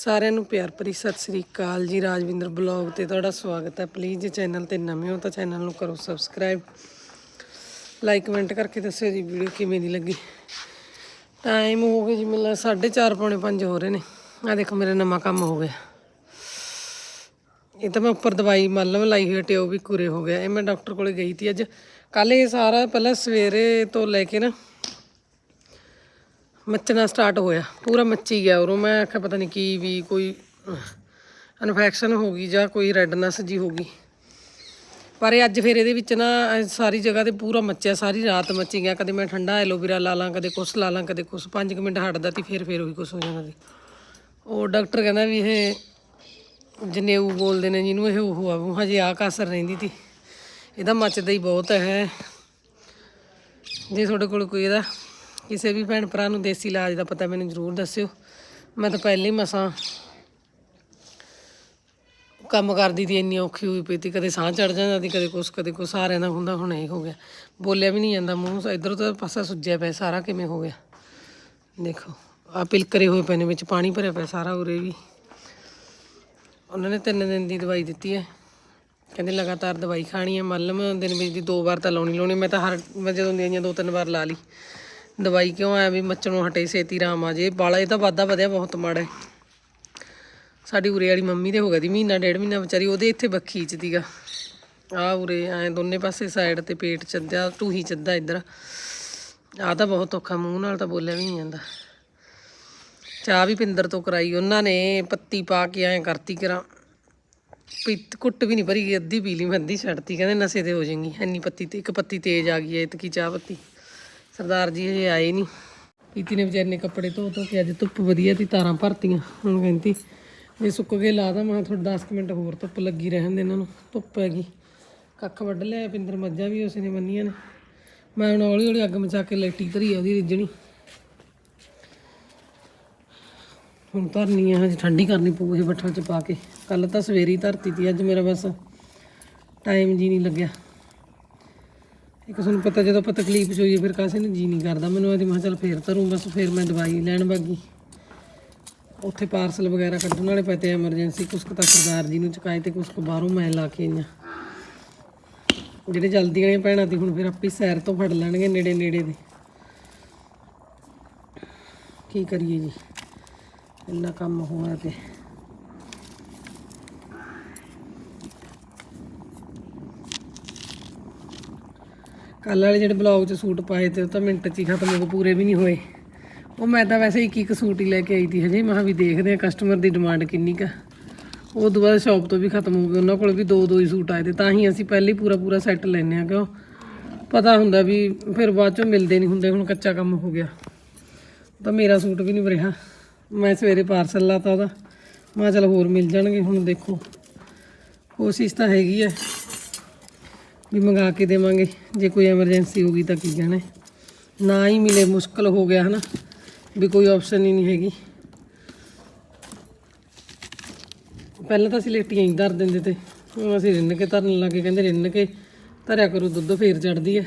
ਸਾਰਿਆਂ ਨੂੰ ਪਿਆਰ ਭਰੀ ਸਤਿ ਸ੍ਰੀ ਅਕਾਲ ਜੀ, ਰਾਜਵਿੰਦਰ ਬਲੌਗ ਤੇ ਤੁਹਾਡਾ ਸਵਾਗਤ ਹੈ। ਪਲੀਜ਼ ਜੇ ਚੈਨਲ ਤੇ ਨਵੇਂ ਹੋ ਤਾਂ ਚੈਨਲ ਨੂੰ ਕਰੋ ਸਬਸਕ੍ਰਾਈਬ ਲਾਈਕ ਕਮੈਂਟ ਕਰਕੇ ਦੱਸਿਓ ਜੀ ਵੀਡੀਓ ਕਿਵੇਂ ਦੀ ਲੱਗੀ। ਟਾਈਮ ਹੋ ਗਿਆ ਜੀ ਮੈਨੂੰ 4:30 ਪੌਣੇ 5 ਹੋ ਰਹੇ ਨੇ। ਆ ਦੇਖੋ, ਮੇਰਾ ਨਵਾਂ ਕੰਮ ਹੋ ਗਿਆ। ਇਹ ਤਾਂ ਮੈਂ ਉੱਪਰ ਦਵਾਈ ਮੱਲਮ ਲਾਈ ਹੋਈ ਟਿਓ ਵੀ ਕੁਰੇ ਹੋ ਗਿਆ। ਇਹ ਮੈਂ ਡਾਕਟਰ ਕੋਲੇ ਗਈ ਸੀ ਅੱਜ। ਕੱਲ ਇਹ ਸਾਰਾ ਪਹਿਲਾਂ ਸਵੇਰੇ ਤੋਂ ਲੈ ਕੇ ਨਾ ਮੱਚਣਾ ਸਟਾਰਟ ਹੋਇਆ। ਪੂਰਾ ਮੱਚੀ ਗਿਆ ਉਰੋਂ। ਮੈਂ ਆਖਿਆ, ਪਤਾ ਨਹੀਂ ਕੀ ਵੀ ਕੋਈ ਇਨਫੈਕਸ਼ਨ ਹੋ ਗਈ ਜਾਂ ਕੋਈ ਰੈਡਨੈਸ ਜੀ ਹੋ ਗਈ। ਪਰ ਇਹ ਅੱਜ ਫਿਰ ਇਹਦੇ ਵਿੱਚ ਨਾ ਸਾਰੀ ਜਗ੍ਹਾ ਤੇ ਪੂਰਾ ਮੱਚਿਆ, ਸਾਰੀ ਰਾਤ ਮੱਚੀ ਗਿਆ। ਕਦੇ ਮੈਂ ਠੰਡਾ ਐਲੋਵੇਰਾ ਲਾ ਲਾਂ, ਕਦੇ ਕੁਛ ਲਾ ਲਾਂ, ਕਦੇ ਕੁਛ। 5 ਮਿੰਟ ਹਟਦਾ ਤੀ ਫਿਰ ਫਿਰ ਉਹੀ ਕੁਛ ਹੋ ਜਾਂਦਾ ਸੀ। ਉਹ ਡਾਕਟਰ ਕਹਿੰਦਾ ਵੀ ਇਹ ਜਨੇਊ ਬੋਲਦੇ ਨੇ, ਜਿਹਨੂੰ ਇਹ ਉਹ ਆ ਹਜੇ ਆ ਕਸਰ ਰਹਿੰਦੀ ਤੀ ਇਹਦਾ ਮੱਚਦਾ ਹੀ ਬਹੁਤ ਹੈ। ਜੇ ਤੁਹਾਡੇ ਕੋਲ ਕੋਈ ਇਹਦਾ ਕਿਸੇ ਵੀ ਭੈਣ ਭਰਾ ਨੂੰ ਦੇਸੀ ਇਲਾਜ ਦਾ ਪਤਾ ਮੈਨੂੰ ਜ਼ਰੂਰ ਦੱਸਿਓ। ਮੈਂ ਤਾਂ ਪਹਿਲੇ ਹੀ ਮਸਾਂ ਕੰਮ ਕਰਦੀ ਤੀ ਇੰਨੀ ਔਖੀ ਹੋਈ ਪਈ ਤੀ, ਕਦੇ ਸਾਹ ਚੜ ਜਾਂਦਾ ਤੀ, ਕਦੇ ਕੁਛ ਕਦੇ ਕੁਛ, ਸਾਰਿਆਂ ਦਾ ਹੁੰਦਾ, ਹੁਣ ਇਹ ਹੋ ਗਿਆ। ਬੋਲਿਆ ਵੀ ਨਹੀਂ ਜਾਂਦਾ, ਮੂੰਹ ਇਧਰੋਂ ਤਾਂ ਪਾਸਾ ਸੁੱਜਿਆ ਪਿਆ, ਸਾਰਾ ਕਿਵੇਂ ਹੋ ਗਿਆ? ਦੇਖੋ ਆ ਪਿਲਕਰੇ ਹੋਏ ਪਏ ਨੇ ਵਿੱਚ, ਪਾਣੀ ਭਰਿਆ ਪਿਆ ਸਾਰਾ ਉਰੇ ਵੀ। ਉਹਨਾਂ ਨੇ ਤਿੰਨ ਦਿਨ ਦੀ ਦਵਾਈ ਦਿੱਤੀ ਹੈ। ਕਹਿੰਦੇ ਲਗਾਤਾਰ ਦਵਾਈ ਖਾਣੀ ਹੈ, ਮੱਲਮ ਦਿਨ ਵਿੱਚ ਦੀ ਦੋ ਵਾਰ ਤਾਂ ਲਾਉਣੀ ਲਾਉਣੀ ਮੈਂ ਤਾਂ ਹਰ, ਮੈਂ ਜਦੋਂ ਦੀਆਂ ਆਈਆਂ ਦੋ ਤਿੰਨ ਵਾਰ ਲਾ ਲਈ। ਦਵਾਈ ਕਿਉਂ ਆਇਆ ਵੀ ਮੱਚਣੋਂ ਹਟੇ ਛੇਤੀ ਰਾਮ ਆ ਜੇ? ਬਾਲਾ ਇਹ ਤਾਂ ਵਾਧਾ ਵਧਿਆ ਬਹੁਤ ਮਾੜਾ ਸਾਡੀ ਉਰੇ ਵਾਲੀ ਮੰਮੀ ਦੇ ਹੋ ਗਿਆ ਦੀ ਮਹੀਨਾ, ਡੇਢ ਮਹੀਨਾ ਵਿਚਾਰੀ, ਉਹਦੇ ਇੱਥੇ ਬੱਖੀ ਚ ਦੀਗਾ। ਆ ਉਰੇ, ਐ ਦੋਨੇ ਪਾਸੇ ਸਾਈਡ ਤੇ ਪੇਟ ਚੱਦਿਆ ਟੂਹੀ ਚੱਦਾ ਇੱਧਰ। ਆ ਤਾਂ ਬਹੁਤ ਔਖਾ, ਮੂੰਹ ਨਾਲ ਤਾਂ ਬੋਲਿਆ ਵੀ ਨਹੀਂ ਜਾਂਦਾ। ਚਾਹ ਵੀ ਪਿੰਦਰ ਤੋਂ ਕਰਾਈ, ਉਹਨਾਂ ਨੇ ਪੱਤੀ ਪਾ ਕੇ ਐਂ ਕਰਤੀ ਕਰਾਂ। ਪੀਤ ਕੁੱਟ ਵੀ ਨਹੀਂ ਭਰੀ, ਅੱਧੀ ਪੀ ਲਈ ਮੈਂ, ਅੱਧੀ ਛੱਡਤੀ। ਕਹਿੰਦੇ ਨਸ਼ੇ ਤੇ ਹੋ ਜਾਏਗੀ, ਇੰਨੀ ਪੱਤੀ ਤੇ, ਇੱਕ ਪੱਤੀ ਤੇਜ਼ ਆ ਗਈ ਐ, ਇਤਕੀ ਚਾਹ ਪੱਤੀ। ਸਰਦਾਰ ਜੀ ਹਜੇ ਆਏ ਨਹੀਂ ਪੀਤੀ ਨੇ ਵਿਚਾਰੇ ਨੇ ਕੱਪੜੇ ਧੋ ਧੋ ਕੇ ਅੱਜ ਧੁੱਪ ਵਧੀਆ ਤੀ ਤਾਰਾਂ ਭਰਤੀਆਂ। ਹੁਣ ਕਹਿੰਦੀ ਜੇ ਸੁੱਕ ਕੇ ਲਾ ਦਾਂ, ਮੈਂ ਥੋੜਾ 10 ਮਿੰਟ ਹੋਰ ਧੁੱਪ ਲੱਗੀ ਰਹਿਣ ਦੇ ਇਹਨਾਂ ਨੂੰ, ਧੁੱਪ ਹੈਗੀ। ਕੱਖ ਵੱਢ ਲਿਆ, ਪਿੰਦਰ ਮੱਝਾਂ ਵੀ ਉਸੇ ਨੇ ਬੰਨੀਆਂ ਨੇ। ਮੈਂ ਹੁਣ ਹੌਲੀ ਹੌਲੀ ਅੱਗ ਮਚਾ ਕੇ ਲੈਟੀ ਧਰੀ ਆ ਉਹਦੀ ਰਿੱਜਣੀ ਹੁਣ ਧਰਨੀ ਆ, ਹਜੇ ਠੰਡੀ ਕਰਨੀ ਪਊ ਇਹ ਬੱਠਲ ਚ ਪਾ ਕੇ। ਕੱਲ ਤਾਂ ਸਵੇਰੇ ਧਰਤੀ ਤੀ, ਅੱਜ ਮੇਰਾ ਬਸ ਟਾਈਮ ਜੀ ਨਹੀਂ ਲੱਗਿਆ। ਇੱਕ ਤੁਹਾਨੂੰ ਪਤਾ ਜਦੋਂ ਆਪਾਂ ਤਕਲੀਫ 'ਚ ਹੋਈਏ, ਫਿਰ ਕਾਸੇ ਨੂੰ ਜੀ ਨਹੀਂ ਕਰਦਾ। ਮੈਨੂੰ ਇਹਦੀ ਮੈਂ ਕਿਹਾ ਚੱਲ ਫੇਰ ਧਰੂੰ ਬਸ ਫੇਰ ਮੈਂ ਦਵਾਈ ਲੈਣ ਬਾਗੀ ਉੱਥੇ ਪਾਰਸਲ ਵਗੈਰਾ ਕੱਢਣ ਵਾਲੇ ਪਏ ਤੇ ਐਮਰਜੈਂਸੀ ਕੁਛ ਕੁ ਤਾਂ ਸਰਦਾਰ ਜੀ ਨੂੰ ਚੁਕਾਏ ਤੇ ਕੁਛ ਕੁ ਬਾਹਰੋਂ ਮੈਂ ਲਾ ਕੇ ਆਈਆਂ। ਜਿਹੜੇ ਜਲਦੀ ਵਾਲੀਆਂ ਭੈਣਾਂ ਦੀ ਹੁਣ ਫਿਰ ਆਪੇ ਸੈਰ ਤੋਂ ਫੜ ਲੈਣਗੇ ਨੇੜੇ ਨੇੜੇ ਦੇ। ਕੀ ਕਰੀਏ ਜੀ? ਇੰਨਾ ਕੰਮ ਹੋਇਆ ਤੇ। ਕੱਲ ਵਾਲੇ ਜਿਹੜੇ ਬਲੌਗ 'ਚ ਸੂਟ ਪਾਏ ਤੇ ਉਹ ਤਾਂ ਮਿੰਟ 'ਚ ਹੀ ਖਤਮ ਹੋ ਗਏ, ਪੂਰੇ ਵੀ ਨਹੀਂ ਹੋਏ। ਉਹ ਮੈਂ ਤਾਂ ਵੈਸੇ ਇੱਕ ਇੱਕ ਸੂਟ ਹੀ ਲੈ ਕੇ ਆਈ ਤੀ ਹਜੇ, ਮੈਂ ਕਿਹਾ ਵੀ ਦੇਖਦੇ ਆ ਕਸਟਮਰ ਦੀ ਡਿਮਾਂਡ ਕਿੰਨੀ ਕਾ ਉਹ ਤੋਂ ਬਾਅਦ ਸ਼ਾਪ ਤੋਂ ਵੀ ਖਤਮ ਹੋ ਗਏ, ਉਹਨਾਂ ਕੋਲ ਵੀ ਦੋ ਦੋ ਹੀ ਸੂਟ ਆਏ ਤੇ ਤਾਂ ਹੀ ਅਸੀਂ ਪਹਿਲੇ ਹੀ ਪੂਰਾ ਪੂਰਾ ਸੈੱਟ ਲੈਨੇ ਆ ਕਿਉਂ? ਪਤਾ ਹੁੰਦਾ ਵੀ ਫਿਰ ਬਾਅਦ ਚੋਂ ਮਿਲਦੇ ਨਹੀਂ ਹੁੰਦੇ, ਹੁਣ ਕੱਚਾ ਕੰਮ ਹੋ ਗਿਆ। ਤਾਂ ਮੇਰਾ ਸੂਟ ਵੀ ਨਹੀਂ ਭਰਿਆ ਮੈਂ ਸਵੇਰੇ ਪਾਰਸਲ ਲਾਤਾ ਉਹਦਾ, ਮੈਂ ਕਿਹਾ ਚੱਲ ਹੋਰ ਮਿਲ ਜਾਣਗੇ, ਹੁਣ ਦੇਖੋ। ਕੋਸ਼ਿਸ਼ ਤਾਂ ਹੈਗੀ ਹੈ। ਵੀ ਮੰਗਾ ਕੇ ਦੇਵਾਂਗੇ। ਜੇ ਕੋਈ ਐਮਰਜੈਂਸੀ ਹੋ ਗਈ ਤਾਂ ਕੀ ਜਾਣੇ ਨਾ ਹੀ ਮਿਲੇ, ਮੁਸ਼ਕਲ ਹੋ ਗਿਆ ਹਨਾ। ਵੀ ਕੋਈ ਆਪਸ਼ਨ ਹੀ ਨਹੀਂ ਹੈਗੀ। ਪਹਿਲਾਂ ਤਾਂ ਅਸੀਂ ਲੇਟੀਆਂ ਹੀ ਧਰ ਦਿੰਦੇ ਤੇ। ਹੁਣ ਅਸੀਂ ਰਿੰਨ ਕੇ ਧਰਨ ਲੱਗੇ ਕਹਿੰਦੇ ਰਿੰਨ ਕੇ ਧਰਿਆ ਕਰੋ, ਦੁੱਧ ਫੇਰ ਚੜਦੀ ਹੈ।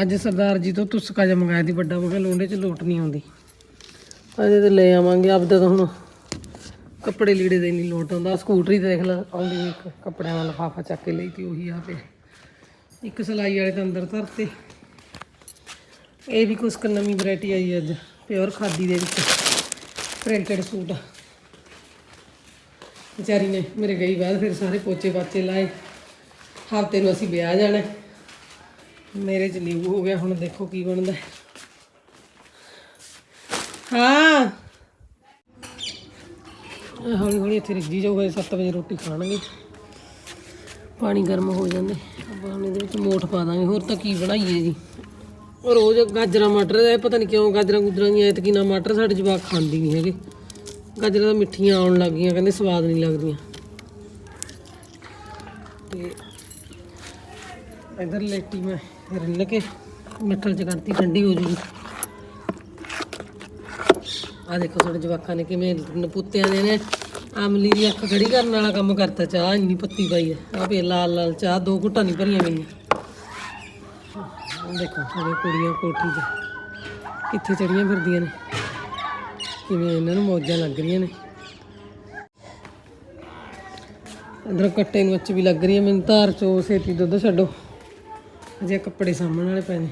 ਅੱਜ ਸਰਦਾਰ ਜੀ ਤੋਂ ਤੁਸਕਾ ਜਿਹਾ ਮੰਗਾਇਆ ਦੀ ਵੱਡਾ। ਮੈਂ ਕਿਹਾ ਲੋਂਡੇ 'ਚ ਲੋਟ ਨਹੀਂ ਆਉਂਦੀ। ਅਜੇ ਤੇ ਲੈ ਆਵਾਂਗੇ। ਆਪਦਾ ਤਾਂ ਹੁਣ ਕੱਪੜੇ ਲੀੜੇ ਦੇ ਨਹੀਂ ਲੋਟ ਆਉਂਦਾ, ਸਕੂਟਰੀ ਤੇ ਦੇਖ ਲੈ, ਆਉਂਦੀ ਇੱਕ ਕੱਪੜਿਆਂ ਦਾ ਲਫਾਫਾ ਚੱਕ ਕੇ ਲਈ ਤੇ ਉਹੀ ਆ ਪਿਆ ਇੱਕ ਸਲਾਈ ਵਾਲੇ ਤਾਂ ਅੰਦਰ ਧਰਤੇ। ਇਹ ਵੀ ਕੁਛ ਕੁ ਨਵੀਂ ਵੈਰਾਈਟੀ ਆਈ ਅੱਜ ਪਿਓਰ ਖਾਦੀ ਦੇ ਵਿੱਚ ਪ੍ਰਿੰਟਡ ਸੂਟ। ਵਿਚਾਰੀ ਨੇ ਮੇਰੇ ਗਈ ਬਾਅਦ ਫਿਰ ਸਾਰੇ ਪੋਚੇ ਪਾਚੇ ਲਾਏ। ਹਫ਼ਤੇ ਨੂੰ ਅਸੀਂ ਵਿਆਹ ਜਾਣਾ ਮੇਰੇ ਚ ਲੀਵ ਹੋ ਗਿਆ, ਹੁਣ ਦੇਖੋ ਕੀ ਬਣਦਾ ਹਾਂ। ਹੌਲੀ ਹੌਲੀ ਇੱਥੇ ਰਿੱਝੀ ਜਾਊਗਾ 7 ਵਜੇ ਰੋਟੀ ਖਾਣਗੇ। ਪਾਣੀ ਗਰਮ ਹੋ ਜਾਂਦੇ। ਆਪਾਂ ਹੁਣ ਇਹਦੇ ਵਿੱਚ ਮੋਠ ਪਾ ਦਾਂਗੇ। ਹੋਰ ਤਾਂ ਕੀ ਬਣਾਈਏ ਜੀ? ਰੋਜ਼ ਗਾਜਰਾਂ, ਮਟਰ ਇਹ ਪਤਾ ਨਹੀਂ ਕਿਉਂ ਗਾਜਰਾਂ ਗੁਜਰਾਂ ਦੀਆਂ, ਐਤਕੀ ਨਾ ਮਟਰ ਸਾਡੇ ਜਵਾਕ ਖਾਂਦੀ ਨਹੀਂ ਹੈਗੇ। ਗਾਜਰਾਂ ਤਾਂ ਮਿੱਠੀਆਂ ਆਉਣ ਲੱਗ ਗਈਆਂ, ਕਹਿੰਦੇ ਸਵਾਦ ਨਹੀਂ ਲੱਗਦੀਆਂ। ਤੇ ਇਧਰ ਲੇਟੀ ਮੈਂ ਰਿੰਨ ਕੇ, ਮਿੱਠਲ ਚ ਕਰਤੀ, ਠੰਡੀ ਹੋ ਜੂਗੀ। ਆ ਦੇਖੋ ਸਾਡੇ ਜਵਾਕਾਂ ਨੇ ਕਿਵੇਂ ਨਪੁੱਤਿਆਂ ਦੇ ਨੇ। ਆਮਲੀ ਦੀ ਅੱਖ ਖੜੀ ਕਰਨ ਵਾਲਾ ਕੰਮ ਕਰਤਾ ਚਾਹ, ਇੰਨੀ ਪੱਤੀ ਪਾਈ ਹੈ। ਆ ਪੇ ਲਾਲ ਲਾਲ ਚਾਹ, ਦੋ ਘੁੱਟਾਂ ਨਹੀਂ ਭਰੀਆਂ ਗਈਆਂ ਦੇਖੋ ਸਾਡੇ ਕੁੜੀਆਂ ਕੋਠੀ 'ਚ ਕਿੱਥੇ ਚੜੀਆਂ ਫਿਰਦੀਆਂ ਨੇ। ਕਿਵੇਂ ਇਹਨਾਂ ਨੂੰ ਮੌਜਾਂ ਲੱਗ ਰਹੀਆਂ ਨੇ। ਅੰਦਰ ਕੱਟੇ ਨੂੰ ਅੱਚ ਵੀ ਲੱਗ ਰਹੀ ਹੈ। ਮੈਨੂੰ ਧਾਰ ਚੋ ਸੇਤੀ ਦੁੱਧ ਛੱਡੋ। ਅਜੇ ਕੱਪੜੇ ਸਾਂਭਣ ਵਾਲੇ ਪਏ ਨੇ।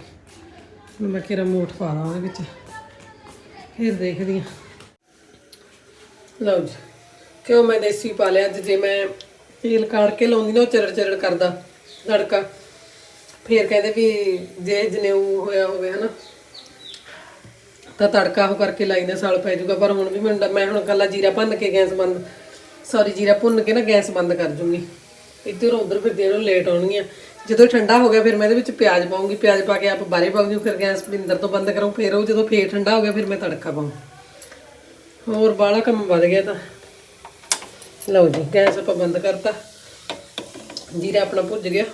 ਮੈਂ ਕਿਹਾ ਮੋਠ ਪਾ ਦਾਂ ਉਹਦੇ ਵਿੱਚ। ਫਿਰ ਦੇਖਦੀ ਹਾਂ। ਲਓ ਜੀ ਕਿਉਂ ਮੈਂ ਦੇਸੀ ਪਾ ਲਿਆ, ਅੱਜ ਜੇ ਮੈਂ ਤੇਲ ਕਾੜ ਕੇ ਲਾਉਂਦੀ ਨਾ, ਉਹ ਚਰੜ ਚਰੜ ਕਰਦਾ ਤੜਕਾ। ਫਿਰ ਕਹਿੰਦੇ ਵੀ ਜੇ ਜਨੇਊ ਹੋਇਆ ਹੋਵੇ ਹਨਾ, ਤਾਂ ਤੜਕਾ ਉਹ ਕਰਕੇ ਲਾਈ ਨਾ, ਸਾਲ ਪੈ ਜਾਊਗਾ। ਪਰ ਹੁਣ ਵੀ ਮੈਨੂੰ ਮੈਂ ਹੁਣ ਕੱਲਾ ਜੀਰਾ ਭੰਨ ਕੇ ਗੈਸ ਬੰਦ ਸੌਰੀ ਜੀਰਾ ਭੁੰਨ ਕੇ ਨਾ ਗੈਸ ਬੰਦ ਕਰ ਜੂੰਗੀ। ਇੱਧਰ ਉੱਧਰ ਫਿਰ ਦੇਣੋਂ ਲੇਟ ਆਉਣਗੀਆਂ ਜਦੋਂ ਠੰਡਾ ਹੋ ਗਿਆ, ਫਿਰ ਮੈਂ ਇਹਦੇ ਵਿੱਚ ਪਿਆਜ਼ ਪਾਉਂਗੀ। ਪਿਆਜ਼ ਪਾ ਕੇ ਆਪ ਬਾਰੇ ਪਾਉਂ ਫਿਰ ਗੈਸ ਬਿੰਦਰ ਤੋਂ ਬੰਦ ਕਰਾਂ। ਫਿਰ ਉਹ ਜਦੋਂ ਫੇਰ ਠੰਡਾ ਹੋ ਗਿਆ, ਫਿਰ ਮੈਂ ਤੜਕਾ ਪਾਉਂ। ਹੋਰ ਬਾਹਲਾ ਕੰਮ ਵੱਧ ਗਿਆ ਤਾਂ। ਲਓ ਜੀ, ਗੈਸ ਆਪਾਂ ਬੰਦ ਕਰਤਾ। ਜੀਰਾ ਆਪਣਾ ਭੁੱਜ ਗਿਆ।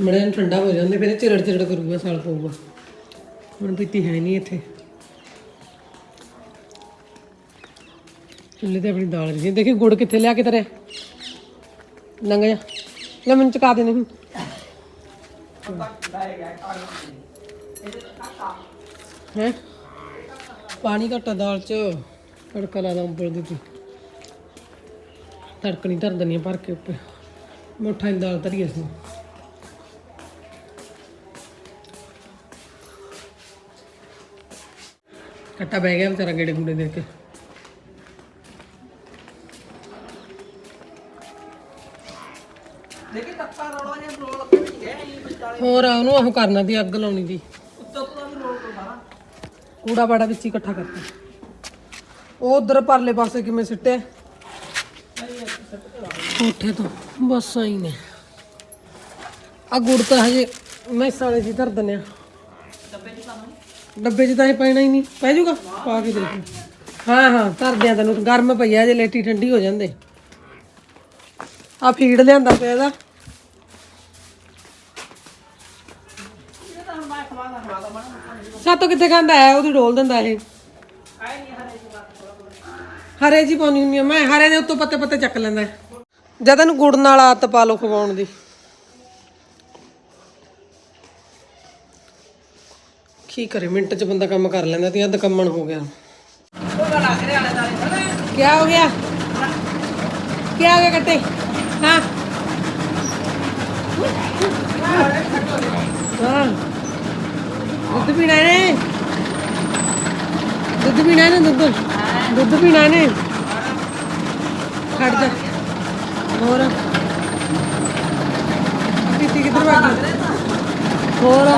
ਮੜੇ ਨੂੰ ਠੰਡਾ ਹੋ ਜਾਂਦੇ, ਫਿਰ ਇਹ ਚਿਰੜ ਚਿਰੜ ਕਰੂਗਾ, ਸਾਲ ਪਊਗਾ। ਹੁਣ ਪੀਤੀ ਹੈ ਨਹੀਂ ਇੱਥੇ। ਚੁੱਲ੍ਹੇ ਤੇ ਆਪਣੀ ਦਾਲ ਰਹੀ ਦੇਖੀ ਗੁੜ ਕਿੱਥੇ ਲਿਆ ਕੇ ਤਰੇ ਲੰਘ ਜਾ। ਲੈ ਮੈਨੂੰ ਚਕਾ ਦੇ ਨਹੀਂ ਹੈ? ਪਾਣੀ ਘਟਾ ਦਾਲ ਚ। ਤੜਕਾ ਲਾ ਦਾਂ ਉੱਪਰ ਦੀ। ਤੂੰ ਤੜਕਣੀ ਧਰ ਦਨੀ ਭਰ ਕੇ ਉੱਪਰ। ਮੋਠਾ ਦੀ ਦਾਲ ਧਰੀ ਅਸੀਂ। ਕੱਟਾ ਬਹਿ ਗਿਆ ਵਿਚਾਰਾ ਗੇੜੇ ਗੂੜੇ ਦੇ ਕੇ। ਹੋਰ ਆ ਉਹਨੂੰ ਉਹ ਕਰਨਾ ਦੀ ਅੱਗ ਲਾਉਣੀ ਦੀ ਕੂੜਾ ਬਾੜਾ ਵਿੱਚ ਹੀ ਇਕੱਠਾ ਕਰਤਾ। ਉਹ ਉਧਰ ਪਰਲੇ ਪਾਸੇ ਕਿਵੇਂ ਸਿੱਟਿਆ? ਕੋਠੇ ਤੋਂ। ਬਸ ਆਈ ਨੇ। ਆ ਗੁੜ ਤਾਂ ਹਜੇ ਮੈਂ ਸਾਲੇ ਜੀ ਧਰ ਦਨੇ ਆ। ਡੱਬੇ ਚ ਤਾਂ ਇਹ ਪੈਣਾ ਹੀ ਨਹੀਂ। ਪੈ ਜਾਊਗਾ ਪਾ ਕੇ ਦੇਖ। ਹਾਂ ਹਾਂ ਧਰ ਦਿਆਂ ਤੈਨੂੰ। ਗਰਮ ਪਈਆ ਜੇ ਲੇਟੀ ਠੰਡੀ ਹੋ ਜਾਂਦੇ। ਆ ਫੀਡ ਲਿਆਂਦਾ ਪਿਆ ਇਹਦਾ ਇਹ ਤਾਂ ਹੁਣ ਮੈਂ ਖਵਾ ਦਾ ਖਵਾ ਦਾ ਬਣਾ ਸਾਤੋਂ ਕਿੱਥੇ ਖਾਂਦਾ ਹੈ? ਉਹਦੀ ਡੋਲ ਦਿੰਦਾ ਇਹ। ਹਰੇ ਜੀ ਪਾਉਣੀ ਹੁੰਦੀ ਆ। ਮੈਂ ਹਰੇ ਦੇ ਉੱਤੋਂ ਪੱਤੇ ਪੱਤੇ ਚੱਕ ਲੈਂਦਾ। ਜਦ ਇਹਨੂੰ ਗੁੜ ਨਾਲ ਆਦਤ ਪਾ ਲਓ ਖਵਾਉਣ ਦੀ। ਕੀ ਕਰੇ? ਮਿੰਟ ਚ ਬੰਦਾ ਕੰਮ ਕਰ ਲੈਂਦਾ ਤੇ ਅੱਧ ਕੰਮਣ ਹੋ ਗਿਆ। ਉਹ ਕੀ ਹੋ ਗਿਆ? ਕੀ ਹੋ ਗਿਆ ਕੱਟੇ? ਹਾਂ। ਹਾਂ। ਦੁੱਧ ਪੀਣਾ ਨੇ ਦੁੱਧ ਪੀਣਾ ਨੇ ਦੁੱਧ? ਦੁੱਧ ਪੀਣਾ ਨੇ ਖੜ ਜਾ। ਹੋਰ? ਪੀਤੀ ਕਿੱਧਰ ਵਾਗੀ ਹੋਰ?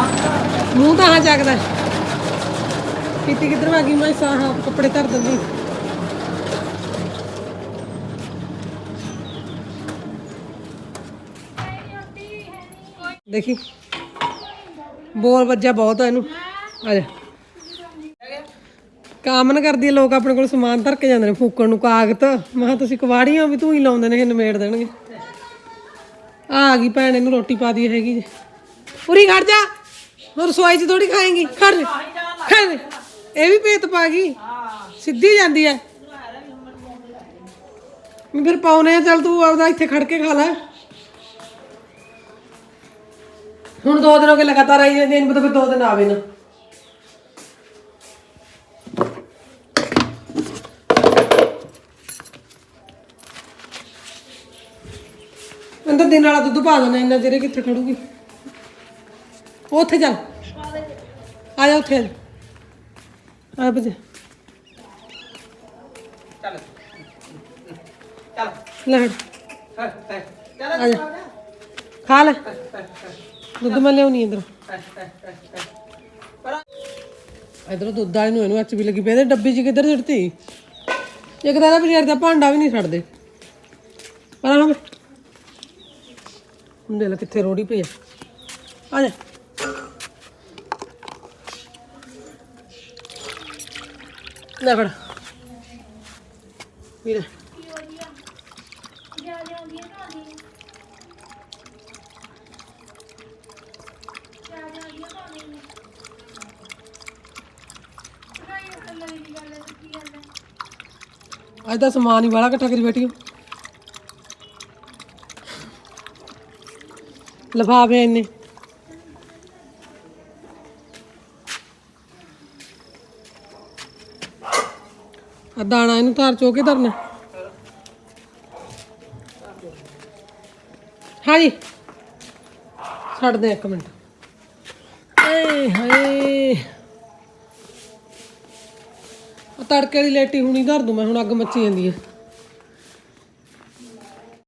ਮੂੰਹ ਤਾਂ ਹਾਂ ਚੱਕਦਾ। ਪੀਤੀ ਕਿੱਧਰ ਵਾਗੀ ਮੈਂ ਸਾਹ ਕੱਪੜੇ ਧਰ ਦਿੰਦੀ। ਦੇਖੀ। ਬੋਰ ਵੱਜਿਆ ਬਹੁਤ ਆ ਇਹਨੂੰ। ਆ ਜਾ। ਕਾਮਨ ਕਰਦੀ ਲੋਕ ਆਪਣੇ ਕੋਲ ਸਮਾਨ ਧਰ ਕੇ ਜਾਂਦੇ ਨੇ, ਫੂਕਣ ਨੂੰ ਕਾਗਤ। ਮੈਂ ਕਿਹਾ, ਤੁਸੀਂ ਕਵਾੜੀਆਂ ਵੀ ਤੂੰ ਹੀ ਲਾਉਂਦੇ ਨੇ, ਇਹ ਨਿਮੇੜ ਦੇਣਗੇ। ਆ ਗਈ ਭੈਣ, ਇਹਨੂੰ ਰੋਟੀ ਪਾ ਦੀ ਹੈਗੀ ਜੇ। ਪੂਰੀ ਖੜ ਜਾ। ਹੋਰ ਰਸੋਈ 'ਚ ਥੋੜੀ ਖਾਏਂਗੀ। ਖੜ ਖੜ ਇਹ ਵੀ ਭੇਤ ਪਾ ਗਈ। ਸਿੱਧੀ ਜਾਂਦੀ ਐ। ਮੈਂ ਫਿਰ ਪਾਉਨੇ ਆ, ਚੱਲ ਤੂੰ ਆਪਦਾ ਇੱਥੇ ਖੜ ਕੇ ਖਾ ਲੈ। ਹੁਣ ਦੋ ਦਿਨ ਹੋ ਗਏ ਲਗਾਤਾਰ ਆਈ ਜਾਂਦੀ ਨਹੀਂ ਪਤਾ ਫਿਰ ਦੋ ਦਿਨ ਆਵੇ ਨਾ। ਦਿਨ ਵਾਲਾ ਦੁੱਧ ਪਾ ਦੇਣਾ ਇੰਨਾ ਇਹ ਕਿੱਥੇ ਖੜੂਗੀ? ਉਹ ਉੱਥੇ ਚੱਲ। ਆ ਜਾ ਉੱਥੇ ਆ ਜਾ। ਆ ਬਜੇ ਚੱਲ। ਚੱਲ। ਲੈ ਹਟ। ਚੱਲ। ਆ ਜਾ। ਖਾ ਲੈ। ਦੁੱਧ ਮੈਂ ਲਿਆਉਣੀ ਇਧਰ। ਇਧਰ ਦੁੱਧ ਵਾਲੇ ਨੂੰ ਇਹਨੂੰ ਅੱਚ ਵੀ ਲੱਗੀ ਪਈ ਇਹਦੇ ਡੱਬੀ 'ਚ ਕਿੱਧਰ ਸਿੱਟਤੀ? ਇੱਕ ਤਾਂ ਇਹਦਾ ਬਜ਼ਾਰ ਦਾ ਭਾਂਡਾ ਵੀ ਨਹੀਂ ਛੱਡਦੇ ਪਰ ਹਮ ਹੁੰਦੇ ਲੈ ਕਿੱਥੇ ਰੋੜੀ ਪਈ ਆ। ਆ ਜਾ। ਲੈ ਫੜ। ਵੀਰੇ। ਅੱਜ ਦਾ ਸਮਾਨ ਹੀ ਵਾਲਾ ਇਕੱਠਾ ਕਰੀ ਬੈਠੀ ਹੋ ਲਫਾਫੇ ਇੰਨੇ। ਆ ਦਾਣਾ ਇਹਨੂੰ ਧਾਰ ਚੋ ਕੇ ਧਰਨਾ। ਹਾਂਜੀ। ਛੱਡ ਦੇ ਇੱਕ ਮਿੰਟ। ਏ ਹਾਏ। ਤੜਕੇ ਦੀ ਲੇਟੀ ਹੁਣੀ ਧਰ ਦੂੰ ਮੈਂ, ਹੁਣ ਅੱਗ ਮੱਚੀ ਜਾਂਦੀ ਹੈ